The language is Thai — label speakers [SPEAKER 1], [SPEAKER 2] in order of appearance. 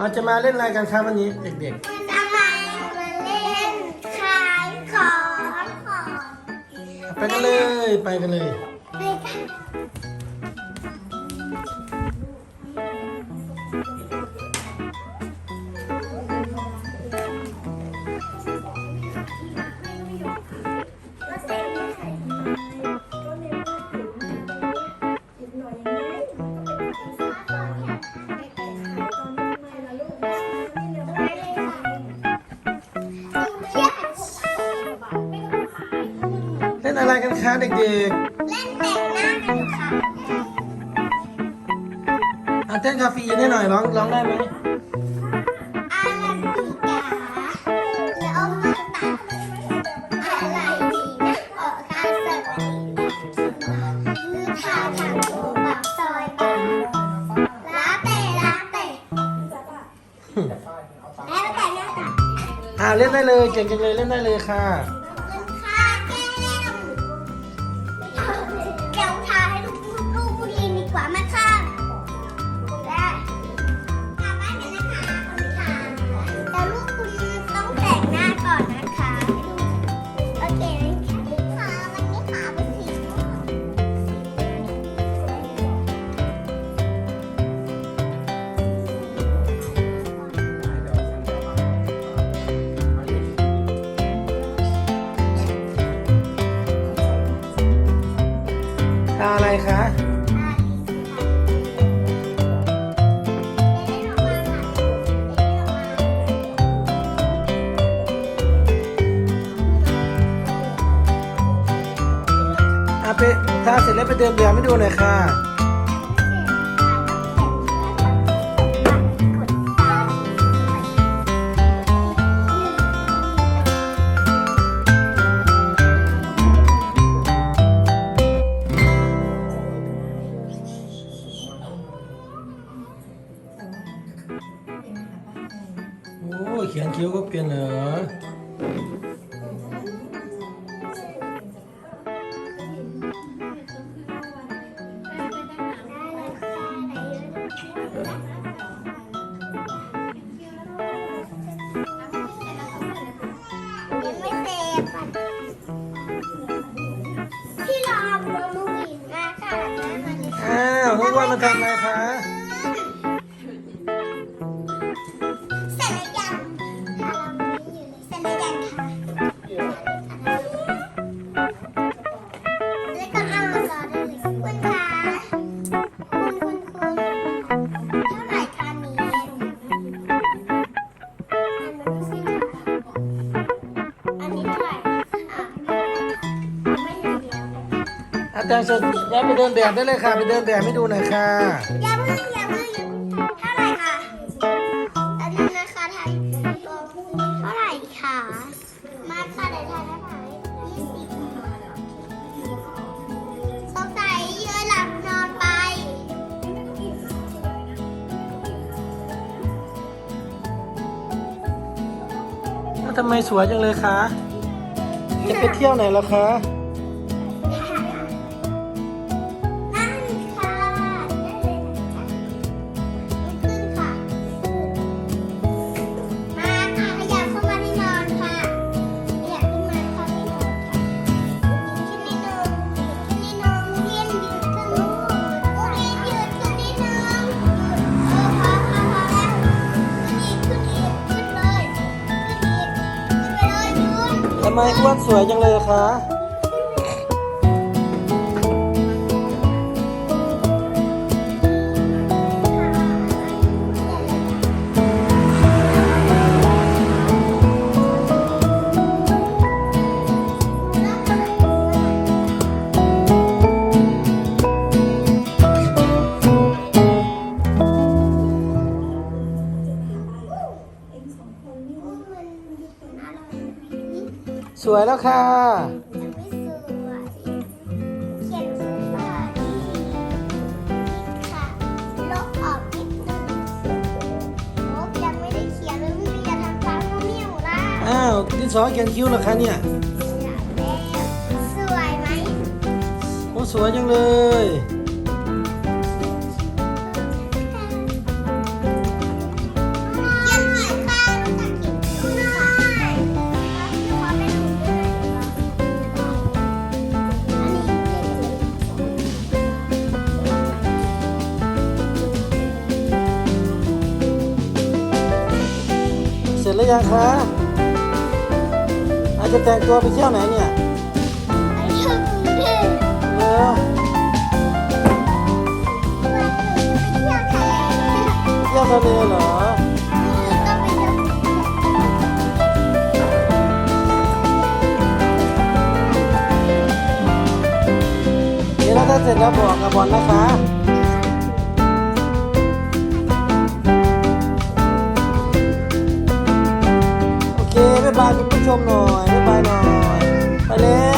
[SPEAKER 1] เอาจะมาเล่นอะไรกันครับวันนี้เด็ก
[SPEAKER 2] ทำไมมาเล่นขายของของ
[SPEAKER 1] ๆ ไปกันเลยไปกันเลย ล่นอะไรกันคะเด็ก
[SPEAKER 2] เล่นแต่งหน้ากันค่ะ
[SPEAKER 1] ๆอะเต้นคาเฟีได้หน่อยร้องร้องได้ไหม
[SPEAKER 2] อาราบิกาแล้วมาตัดอะไรดีนะออกข้างสวัสดีคือพาทางโบปากซอยไปลาเต้ลาเต้แล้วแต่หน้าตา
[SPEAKER 1] อ่าเล่นได้เลยเก่งจังเลยเล่นได้เลยค่ะ
[SPEAKER 2] ไป
[SPEAKER 1] ทาเสร็จแล้วไปเดินแบบให้ดูหน่อยค่ะโอ้เขียนคิ้วก็เปลี่ยนเหรอา อะ
[SPEAKER 2] แต่
[SPEAKER 1] งเสร็จแล้วไปเดินแบบได้เลยค่ะ ไปเดินแบบให้ดูหน่อยค่ะ
[SPEAKER 2] อย่าเพิ่งอย่าเพิ่งอย่าเพิ่งเท่าไหร่คะอันนี้นะคะไทยเท่าไหร่คะมาค่ะเดี๋ยวไทยได้ไหมยี่สิบสงสัยเยอะหลับนอนไป
[SPEAKER 1] แล้วทำไมสวยจังเลยคะ จะไปเที่ยวไหนแล้วคะ
[SPEAKER 2] ทำ
[SPEAKER 1] ไมอ้วนสวยจังเลยคะ วยแล้วค่ะ
[SPEAKER 2] ยังไม่สวยเขียนสวยค่ะลบออกนิดนึงลบยังไม่ได้เขียนเลยไม่มีจะทำตามก็ไม่อยู่ละ
[SPEAKER 1] อ้าวดินสอเขียนคิ้วเหรอคะเนี่ย
[SPEAKER 2] สวยไหม
[SPEAKER 1] โอ้สวยจังเลย
[SPEAKER 2] ยังคะอาจจะแต่งตัวไปเที่ยวไหนเนี่ย
[SPEAKER 1] ไอ้ชอบกรุงเทพ
[SPEAKER 2] เออ
[SPEAKER 1] ไปเที่ยวทะเล
[SPEAKER 2] เที่ยวทะเลเหรอ
[SPEAKER 1] ต้องไปเที่ยวกรุงเทพ
[SPEAKER 2] เดี๋ยวแล้วถ้าเสร็จแล้วบอกกับบอลนะคะ บายบายคุณผู้ชมหน่อยบ๊ายบายหน่อย ไปแล้ว